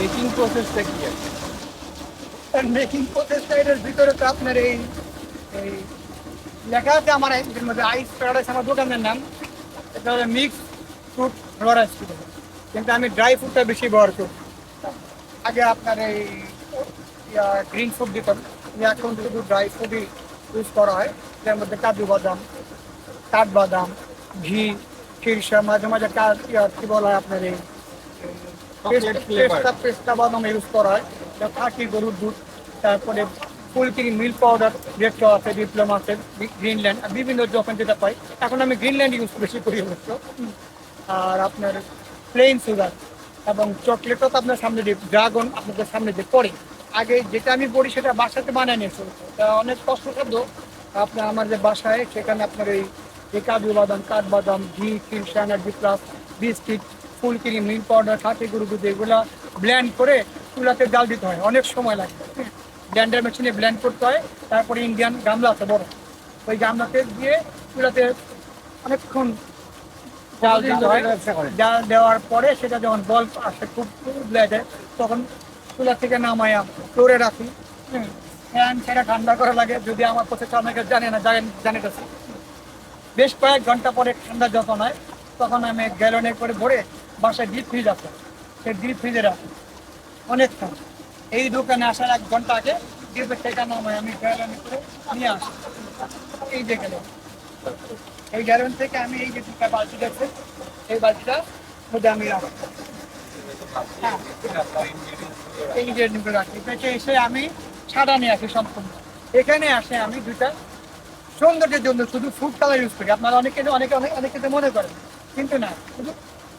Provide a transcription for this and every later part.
Making প্রসেসটা কি আছে মেকিং প্রসেসটা এটার ভিতরে তো আপনার এই এই লেখা আছে আমার এর মধ্যে আইস প্যারাডাইস আমার দোকানের নাম। এটা হলো মিক্স ফ্রুট ফ্লোরাইস কিন্তু আমি ড্রাই ফ্রুটটা বেশি ব্যবহার করি। আগে আপনার এই গ্রিন ফুড দিতাম। এখন শুধু ড্রাই ফুডই ইউজ করা হয় যার মধ্যে কাজু বাদাম কাঠবাদাম ঘি, সরিষা, মাঝে মাঝে কাজ কি বলা হয় আপনার এই. পেস্তা পেস্তা বাদাম ইউজ করা হয়। খাঁটি গরুর দুধ তারপরে ফুলকিরি মিল্ক পাউডার যেটা আছে ডিপ্লোমা আছে গ্রিনল্যান্ড বিভিন্ন যখন যেটা পাই এখন আমি গ্রিনল্যান্ড ইউজ বেশি করি অবশ্য। আর আপনার প্লেন সুগার এবং চকলেটও তো আপনার সামনে দিয়ে ড্রাগন আপনাদের সামনে দিয়ে পড়ে। আগে যেটা আমি পড়ি সেটা বাসাতে বানায় নিয়েছি। তা অনেক কষ্টসাধ্য। আপনার আমার যে বাসায় সেখানে আপনার এই কাজু বাদাম কাঠবাদাম ঘি কিরসা এনার্জি প্লাস বিস্কিট ফুলকিরি মিল্ক পাউডার খাঁটি গরু দুধ এগুলো ব্ল্যান্ড করে চুলাতে জাল দিতে হয়। অনেক সময় লাগে। ব্ল্যান্ডার মেশিনে ব্ল্যান্ড করতে হয়। তারপরে ইন্ডিয়ান গামলা আছে বড়। ওই গামলাতে দিয়ে চুলাতে অনেকক্ষণ জাল দিতে হয়। জাল দেওয়ার পরে সেটা যখন বল আসে খুব উবলে যায় তখন চুলা থেকে নামায়া ফ্লোরে রাখি। ফ্যান সেটা ঠান্ডা করা লাগে যদি আমার প্রসেসটা অনেকে জানে না জানেন জানে বেশ কয়েক ঘণ্টা পরে ঠান্ডা যখন হয় তখন আমি গ্যালনে করে ভরে বাসায় ডিপ ফ্রিজ আছে। সেই ডিপ ফ্রিজে রাখি অনেকক্ষণ। এই দোকানে আসার এক ঘণ্টা আগে ডিপের থেকে নামায়, আমি গ্যালনে করে নিয়ে আসি। এই যে গেল। এই গ্যালন থেকে আমি এই যে দুটা বালতি দেখছি, এই বালতিটা মধ্যে আমি রাখি হ্যাঁ এই যে রাখি পেটে এসে আমি সাদা নিয়ে আসি সম্পূর্ণ। এখানে আসে আমি দুটা সৌন্দর্যের জন্য শুধু ফুড কালার ইউজ করি। আপনারা অনেকে অনেকে অনেক অনেকে মনে করেন, কিন্তু না। শুধু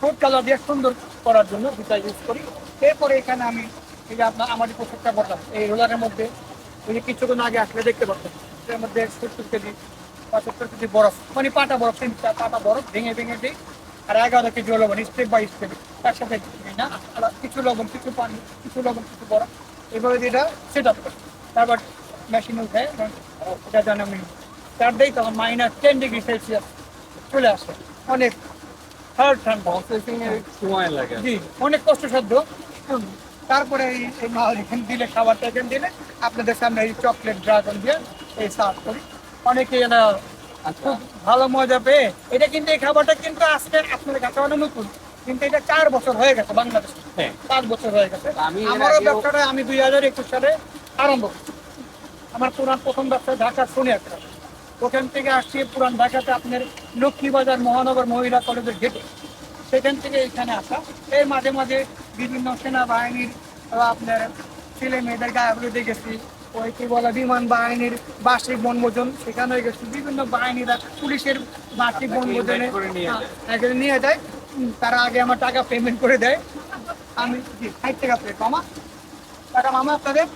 ফুড কালার দিয়ে সুন্দর করার জন্য দুটা ইউজ করি। এরপরে এখানে আমি এই যে আপনার আমার যে পোশাকটা বললাম এই রোলারের মধ্যে ওই যে কিছুক্ষণ আগে আসলে দেখতে পাচ্ছেন, এর মধ্যে সত্তর কেজি, পঁচাত্তর কেজি বরফ মানে পাটা বরফ তিনটা পাটা বরফ ভেঙে ভেঙে দিই, আর এগারো কেজি লবণ স্টেপ বাই স্টেপ তার সাথে না। কিছু লবণ, কিছু পানি, কিছু লবণ, কিছু বরফ এইভাবে দিয়ে এটা সেট আপ করি। তারপর মেশিনে উঠে এটা যেন আমি চার দিই তখন মাইনাস টেন ডিগ্রি সেলসিয়াস চলে আসে। অনেক ঠান্ডা প্রসেসিং এর সময় লাগে। জি অনেক কষ্টসাধ্য। তারপরে এই মাল এখানে দিলে খাবারটা এখানে দিলে আপনাদের সামনে এই চকলেট ড্রাগন দিয়ে এই সার্ভ করি। অনেকে এটা খুব ভালো মজা পেয়ে এটা কিন্তু এই খাবারটা কিন্তু আজকে আপনাদের কাছে অনেক নতুন কিন্তু এটা চার বছর হয়ে গেছে বাংলাদেশে। হ্যাঁ। পাঁচ বছর হয়ে গেছে। আমারও ব্যবসাটা আমি দুই হাজার একুশ সালে আরম্ভ আমার পুরান প্রথম ব্যবসা ঢাকা সোনিয়াটা ওখান থেকে আসছি পুরান ঢাকাতে আপনার লক্ষ্মীবাজার মহানগর মহিলা কলেজের গেটে সেখান থেকে এখানে আসা। এই মাঝে মাঝে বিভিন্ন সেনাবাহিনীর আপনার ছেলে মেয়েদের গায়ে দেখেছি ওই কি বলে বিমান বাহিনীর বার্ষিক বনভোজন সেখানে গেছি। বিভিন্ন বাহিনীরা পুলিশের বার্ষিক বনভোজনে invite করে নিয়ে যায়। হ্যাঁ, এখানে নিয়ে যায়। তারা আগে আমার টাকা পেমেন্ট করে দেয়। আমি ষাট টাকা পে কমা টাকা মামা আপনাদের?